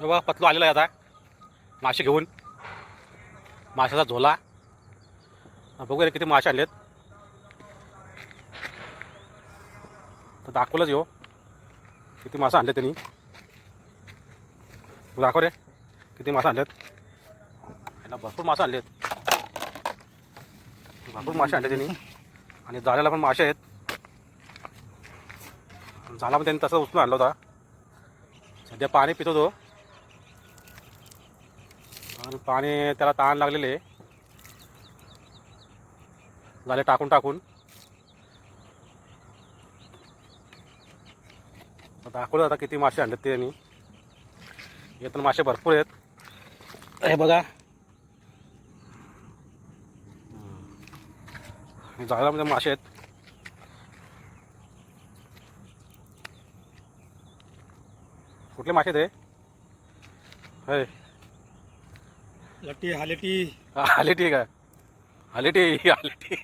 बघा पतलू आलेला आहे आता. मासे घेऊन. माशाचा झोला. बघूया किती मासे आणलेत. तर दाखवलंच येऊ किती मासे आणले त्यांनी. दाखव रे. किती मासे आणलेत. ह्याला भरपूर मासे आणलेत. भरपूर मासे आणले त्यांनी. आणि जाळ्याला पण मासे आहेत. झाला पण त्यांनी तसं उचलून आणला होता. सध्या पाणी पितो तो. आणि पाणी त्याला ताण लागलेले झाले टाकून टाकून. दाखवलं आता किती मासे आणलेत त्यांनी येतात मासे भरपूर आहेत. हे बघा. जाळ्यामध्ये मासे आहेत. कुठले मासे आहेत लटी हालेटी. हालेटी हे हालेटी हालेटी.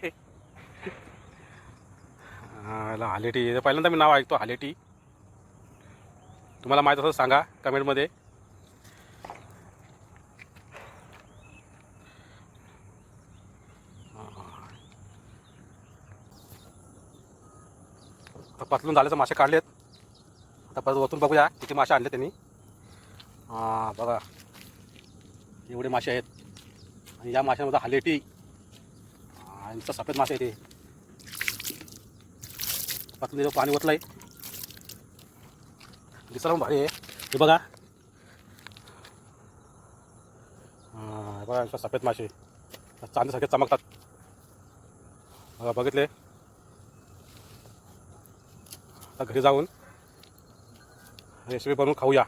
आहे आले टी हां पहिल्यांदा मी नाव ऐकतो हालेटी. तुम्हाला माहीत असं सांगा कमेंटमध्ये. आता पतलून झाल्याचं मासे काढलेत. आता परत वतून बघूया किती मासे आणले त्यांनी. हां बघा. एवढे मासे आहेत. आणि या माशामध्ये हालेटी आणि नुसता सफेद मासे आहे ते पतलं पाणी ओतलं आहे दिसायला भारी आहे. हे बघा. बघा सफेद मासे. चांदीसारखे चमकतात. बघा बघितले? आता घरी जाऊन रेसिपी बनवून खाऊया.